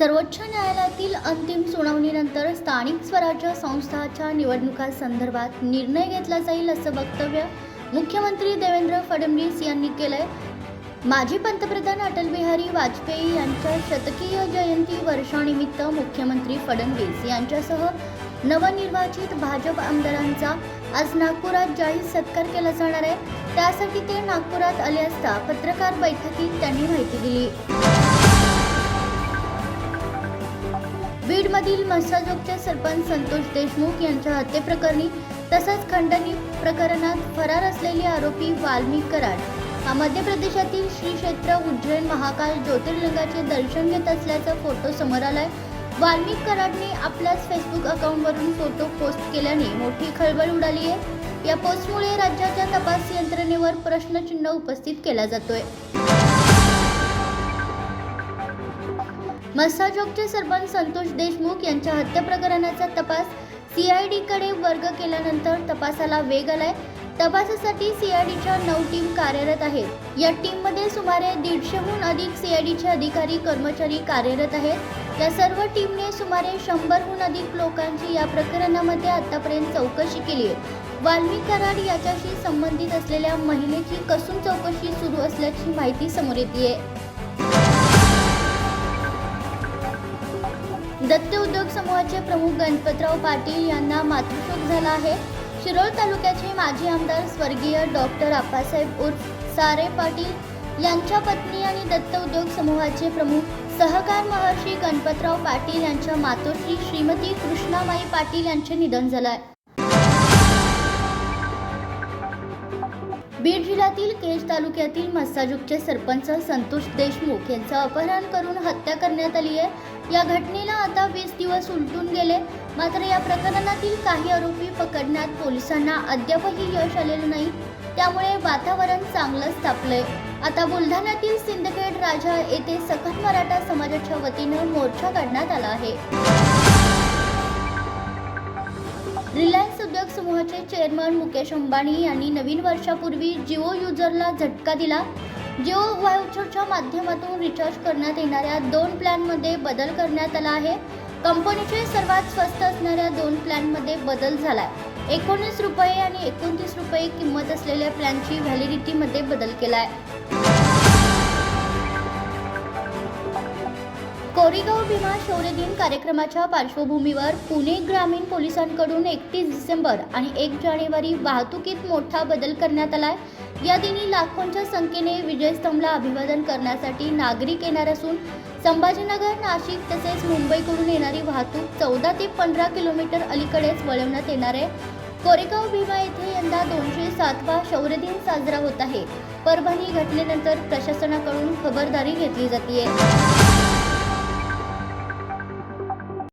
सर्वोच्च न्यायालयातील अंतिम सुनावणीनंतर स्थानिक स्वराज्य संस्थाच्या निवडणुकांसंदर्भात निर्णय घेतला जाईल असं वक्तव्य मुख्यमंत्री देवेंद्र फडणवीस यांनी केलंय. माजी पंतप्रधान अटल बिहारी वाजपेयी यांच्या शतकीय जयंती वर्षानिमित्त मुख्यमंत्री फडणवीस यांच्यासह नवनिर्वाचित भाजप आमदारांचा आज नागपुरात जाहीर सत्कार केला जाणार आहे. त्यासाठी ते नागपुरात आले असता पत्रकार बैठकीत त्यांनी माहिती दिली. बीडमधील मस्साजोगचे सरपंच संतोष देशमुख यांच्या हत्येप्रकरणी तसंच खंडणी प्रकरणात फरार असलेले आरोपी वाल्मिक कराड. हा मध्य प्रदेशातील श्री क्षेत्र उज्जैन महाकाल ज्योतिर्लिंगाचे दर्शन घेत असल्याचा फोटो समोर आलाय. वाल्मिक कराडने आपल्याच फेसबुक अकाउंटवरून फोटो पोस्ट केल्याने मोठी खळबळ उडाली आहे. या पोस्टमुळे राज्याच्या तपास यंत्रणेवर प्रश्नचिन्ह उपस्थित केला जातोय. मस्साजोगचे सरपंच संतोष देशमुख यांच्या हत्या प्रकरणाचा तपास सीआयडीकडे वर्ग केल्यानंतर तपासाला वेग आलाय. तपासासाठी सीआयडीच्या नऊ टीम कार्यरत आहेत. या टीममध्ये सुमारे दीडशेहून अधिक सीआयडीचे अधिकारी कर्मचारी कार्यरत आहेत. या सर्व टीमने सुमारे शंभरहून अधिक लोकांची या प्रकरणामध्ये आतापर्यंत चौकशी केली आहे. वाल्मिक कराड याच्याशी संबंधित असलेल्या महिलेची कसून चौकशी सुरू असल्याची माहिती समोर येते दत्त उद्योग समूहाचे प्रमुख गणपतराव पाटील यांना मातृशोक झाला आहे. शिरोळ तालुक्याचे माजी आमदार स्वर्गीय डॉक्टर आप्पासाहेब उर्फ सारे पाटील यांच्या पत्नी आणि दत्त उद्योग समूहाचे प्रमुख सहकार महर्षी गणपतराव पाटील यांच्या मातोश्री श्रीमती कृष्णामाई पाटील यांचे निधन झालं आहे. बीड जिल्ह्यातील केज तालुक्यातील मस्साजुकचे सरपंच संतोष देशमुख यांचं अपहरण करून हत्या करण्यात आली आहे. या घटनेला आता वीस दिवस उलटून गेले. मात्र या प्रकरणातील काही आरोपी पकडण्यात पोलिसांना अद्यापही यश आलेलं नाही. त्यामुळे वातावरण चांगलंच तापलंय. आता बुलढाण्यातील सिंदखेड राजा येथे सखत मराठा समाजाच्या वतीनं मोर्चा काढण्यात आला आहे. रिलायन्स उद्योग समूहाचे चेअरमन मुकेश अंबानी यांनी नवीन वर्षापूर्वी जिओ युजरला झटका दिला. जिओ व्हाउचरच्या माध्यमातून रिचार्ज करण्यात येणाऱ्या दोन प्लॅनमध्ये बदल करण्यात आला आहे. कंपनीचे सर्वात स्वस्त असणाऱ्या दोन प्लॅनमध्ये बदल झाला आहे एकोणीस रुपये आणि एकोणतीस रुपये किंमत असलेल्या प्लॅनची व्हॅलिडिटीमध्ये बदल केला आहे कोरेगाव भीमा शौर्य दिन कार्यक्रमाच्या पार्श्वभूमीवर पुणे ग्रामीण पोलिसांकडून एकतीस डिसेंबर आणि एक जानेवारी वाहतुकीत मोठा बदल करण्यात आलाय. या दिनी लाखोंच्या संख्येने विजयस्तंभला अभिवादन करण्यासाठी नागरिक येणार असून संभाजीनगर नाशिक तसेच मुंबईकडून येणारी वाहतूक चौदा ते पंधरा किलोमीटर अलीकडेच वळवण्यात येणार आहे. कोरेगाव भीमा येथे यंदा दोनशे सातवा शौर्य दिन साजरा होत आहे. परभणी घटनेनंतर प्रशासनाकडून खबरदारी घेतली जाते